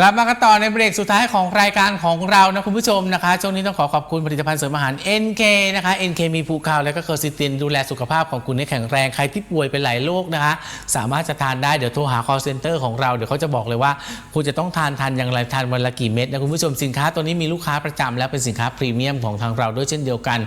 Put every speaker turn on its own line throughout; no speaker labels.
กลับมากันต่อในเบรกสุดท้ายของรายการของเรานะคุณผู้ชมนะคะช่วงนี้ต้องขอขอบคุณผลิตภัณฑ์เสริมอาหาร NK นะคะ NK มีภูคาวและก็เคอร์ซิตินดูแลสุขภาพของคุณให้แข็งแรง ใครที่ป่วยเป็นหลายโรคนะคะ สามารถจะทานได้เดี๋ยวโทรหา call center ของเรา เดี๋ยวเขาจะบอกเลยว่า คุณจะต้องทานทานอย่างไรทานวันละกี่เม็ดนะคุณผู้ชมสินค้าตัวนี้มีลูกค้าประจำและเป็นสินค้าพรีเมียมของทางเราด้วยเช่นเดียวกัน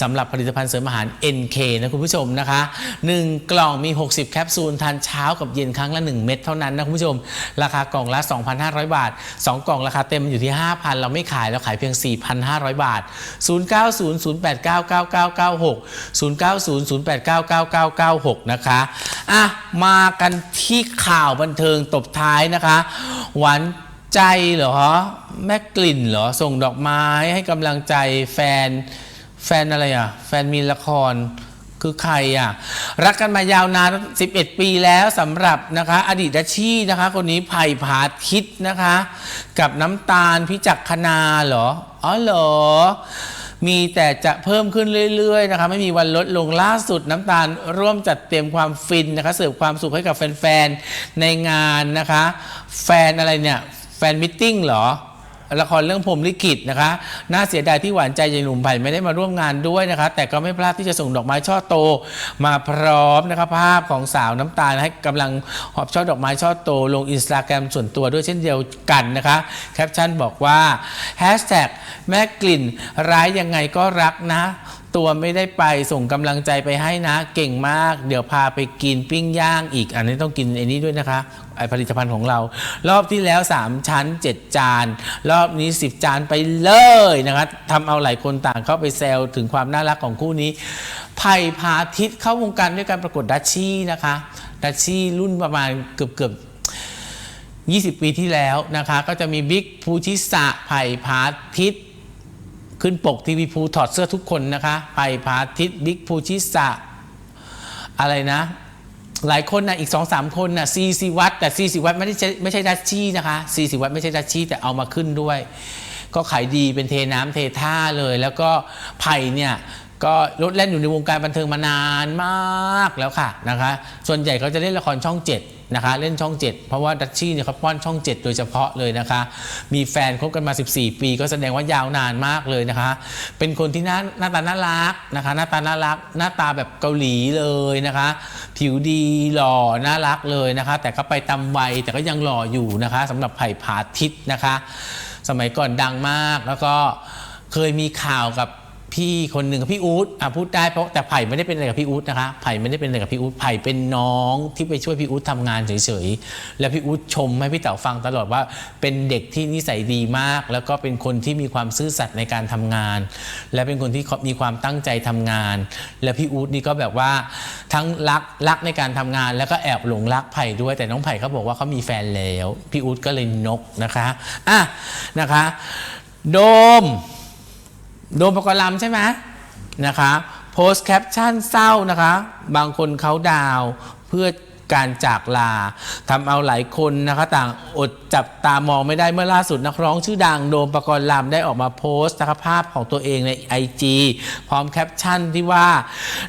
สำหรับผลิตภัณฑ์เสริมอาหาร NK นะคุณผู้ชมนะคะหนึ่งกล่องมี 60 แคปซูลทานเช้ากับเย็นครั้งละ 1 เม็ดเท่านั้นนะคุณผู้ชม ราคากล่องละ 2,500บาท 2 กล่องราคาเต็มอยู่ที่ 5,000 เราไม่ขาย เราขายเพียง 4,500 บาท 0900899996 0900899996 นะคะ อะ มากันที่ข่าวบันเทิงตบท้ายนะคะ หวานใจเหรอ แม่กลิ่นเหรอ ส่งดอกไม้ให้กำลังใจแฟน แฟนอะไรอะ แฟนมีละคร คือใครอะรักกันมายาวนาน 11 ปีแล้วสำหรับนะคะอดีตดัชชี่นะคะ คนนี้ไผ่ผาทิตนะคะ กับน้ำตาลพิจักคณาเหรออ๋อเหรอมีแต่จะเพิ่มขึ้นเรื่อย ๆ นะคะ ไม่มีวันลดลงล่าสุดน้ำตาลร่วมจัดเตรียมความฟินนะคะเสิร์ฟความสุขให้กับแฟน ๆ ในงานนะคะ แฟนอะไรเนี่ย แฟนมิทติ้งเหรอ ละครเรื่องพรมลิขิตนะคะ น่าเสียดายที่หวานใจยายหนุ่มไผ่ไม่ได้มาร่วมงานด้วยนะคะ แต่ก็ไม่พลาดที่จะส่งดอกไม้ช่อโต มาพร้อมนะคะภาพของสาวน้ำตาลให้กำลังหอบช่อดอกไม้ช่อโต ลงอินสตาแกรมส่วนตัวด้วยเช่นเดียวกันนะคะแคปชั่นบอกว่าแฮชแท็กแม่กลิ่นร้ายยังไงก็รักนะ ตัวไม่ได้ไปส่งกำลังใจไปให้นะ เก่งมาก เดี๋ยวพาไปกินปิ้งย่างอีก อันนี้ต้องกินไอ้นี้ด้วยนะคะไอผลิตภัณฑ์ของเรา รอบที่แล้ว 3 ชั้น 7 จาน รอบนี้ 10 จานไปเลยนะคะทำเอาหลายคนต่างเข้าไปแซวถึงความน่ารักของคู่นี้ไผ่พาทิตเข้าวงการด้วยการประกวดดัชชี่นะคะดัชชี่รุ่นประมาณเกือบเกือบ20 ปีที่แล้วนะคะ ก็จะมีบิ๊กภูชิสะไผ่พาทิต ขึ้นปกทีวีภูถอดเสื้อทุกคนนะคะ ไปพาทิตบิ๊กภูชิสะ อะไรนะ หลายคนนะอีก2อสามคนนะซีซีวัตแต่ซีซีวัตไม่ได้ไม่ใช่ดัชชี่นะคะซีซีวัตไม่ใช่ดัชชี่แต่เอามาขึ้นด้วย ก็ขายดีเป็นเทน้ำเทท่าเลย แล้วก็ไผ่เนี่ย ก็รถเล่นอยู่ในวงการบันเทิงมานานมากแล้วค่ะนะคะ ส่วนใหญ่เขาจะเล่นละครช่อง7นะคะ เล่นช่อง 7 เพราะว่าดัชชี่เนี่ยเขาป้อนช่อง 7 โดยเฉพาะเลยนะคะ มีแฟนคบกันมา 14 ปี ก็แสดงว่ายาวนานมากเลยนะคะ เป็นคนที่หน้าหน้าตาน่ารักนะคะ หน้าตาน่ารัก หน้าตาแบบเกาหลีเลยนะคะ ผิวดีหล่อน่ารักเลยนะคะ แต่ก็ไปตามวัยแต่ก็ยังหล่ออยู่นะคะสำหรับไผ่ผาทิตย์นะคะ สมัยก่อนดังมากแล้วก็เคยมีข่าวกับ พี่คนหนึ่งกับพี่อู๊ดอะพูดได้เพราะแต่ไผ่ไม่ได้เป็นอะไรกับพี่อู๊ดนะคะไผ่ไม่ได้เป็นอะไรกับพี่อู๊ดไผ่เป็นน้องที่ไปช่วยพี่อู๊ดทำงานเฉยๆแล้วพี่อู๊ดชมให้พี่เต๋าฟังตลอดว่า เป็นเด็กที่นิสัยดีมาก แล้วก็เป็นคนที่มีความซื่อสัตย์ในการทำงาน และเป็นคนที่มีความตั้งใจทำงาน และพี่อู๊ดนี่ก็แบบว่าทั้งรักรักในการทำงาน แล้วก็แอบหลงรักไผ่ด้วย แต่น้องไผ่เขาบอกว่าเขามีแฟนแล้วพี่อู๊ดก็เลยนกนะคะอะนะคะ โดม โดมปกรณ์ลำใช่ไหมนะคะโพสแคปชั่นเศร้านะคะ บางคนเขาดาวเพื่อ การจากลาทำเอาหลายคนนะคะต่างอดจับตามองไม่ได้เมื่อล่าสุดนักร้องชื่อดังโดมปกรณ์ลำได้ออกมาโพสต์นะคะภาพของตัวเองใน IG พร้อมแคปชั่นที่ว่า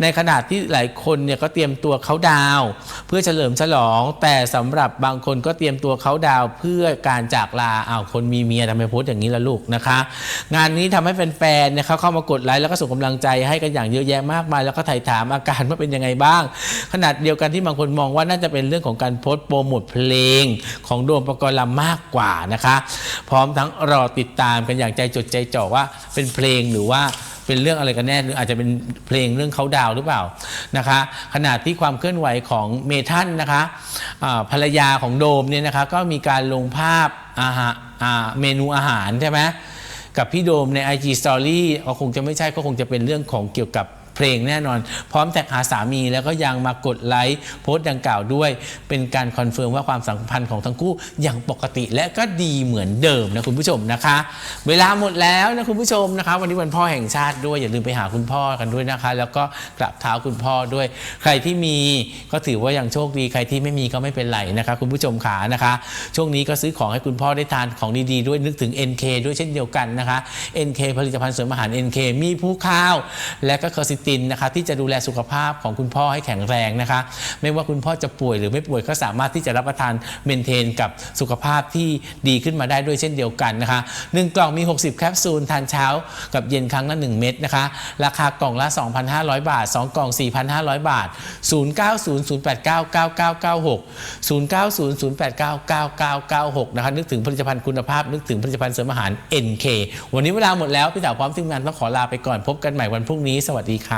ในขณะที่หลายคนเนี่ยก็เตรียมตัวเขาดาว เพื่อเฉลิมฉลอง แต่สำหรับบางคนก็เตรียมตัวเขาดาวเพื่อการจากลาอ้าวคนมีเมียทำไมโพสต์อย่างนี้ล่ะลูกนะคะ งานนี้ทำให้แฟนๆเนี่ยเขาเข้ามากดไลค์แล้วก็ส่งกำลังใจให้กันอย่างเยอะแยะมากมายแล้วก็ถ่ายถามอาการว่าเป็นยังไงบ้าง ขนาดเดียวกันที่บางคนมองว่าน่าจะเป็นเรื่องของการโพสต์โปรโมทเพลงของโดมประกรณ์ลำมากกว่านะคะ พร้อมทั้งรอติดตามกันอย่างใจจดใจจ่อว่าเป็นเพลงหรือว่าเป็นเรื่องอะไรกันแน่หรืออาจจะเป็นเพลงเรื่องเขาดาวหรือเปล่านะคะ ขณะที่ความเคลื่อนไหวของเมทันนะคะอ่าภรรยาของโดมเนี่ยนะคะก็มีการลงภาพอาหารเมนูอาหารใช่ไหมกับพี่โดมใน IG Story ก็คงจะไม่ใช่ก็คงจะเป็นเรื่องของเกี่ยวกับ เพลงแน่นอน พร้อมแท็กหาสามีแล้วก็ยังมากดไลค์โพสต์ดังกล่าวด้วย เป็นการคอนเฟิร์มว่าความสัมพันธ์ของทั้งคู่อยังปกติและก็ดีเหมือนเดิมนะคุณผู้ชมนะคะ เวลาหมดแล้วนะคุณผู้ชมนะคะ วันนี้วันพ่อแห่งชาติด้วยอย่าลืมไปหาคุณพ่อกันด้วยนะคะ แล้วก็กราบเท้าคุณพ่อด้วย ใครที่มีก็ถือว่ายังโชคดีใครที่ไม่มีก็ไม่เป็นไรนะคะ คุณผู้ชมขานะคะ ช่วงนี้ก็ซื้อของให้คุณพ่อได้ทานของดีๆด้วยนึกถึง NK ด้วยเช่นเดียวกันนะคะ NK ผลิตภัณฑ์เสริมอาหาร NK มีผู้ข้าว และก็คอซิตตินนะคะที่จะดูแลสุขภาพของคุณพ่อให้แข็งแรงนะคะ ไม่ว่าคุณพ่อจะป่วยหรือไม่ป่วยก็สามารถที่จะรับประทานเมนเทนกับสุขภาพที่ดีขึ้นมาได้ด้วยเช่นเดียวกันนะคะ1กล่องมี 60 แคปซูลทานเช้ากับเย็นครั้งละ 1 เม็ดนะคะ ราคากล่องละ 2,500 บาท 2 กล่อง 4,500 บาท 0900899996 0900899996 นะคะนึกถึงผลิตภัณฑ์คุณภาพ นึกถึงผลิตภัณฑ์เสริมอาหาร NK วันนี้เวลาหมดแล้ว พี่เต๋าพร้อมทีมงานต้องขอลาไปก่อนพบกันใหม่วันพรุ่งนี้ สวัสดีค่ะ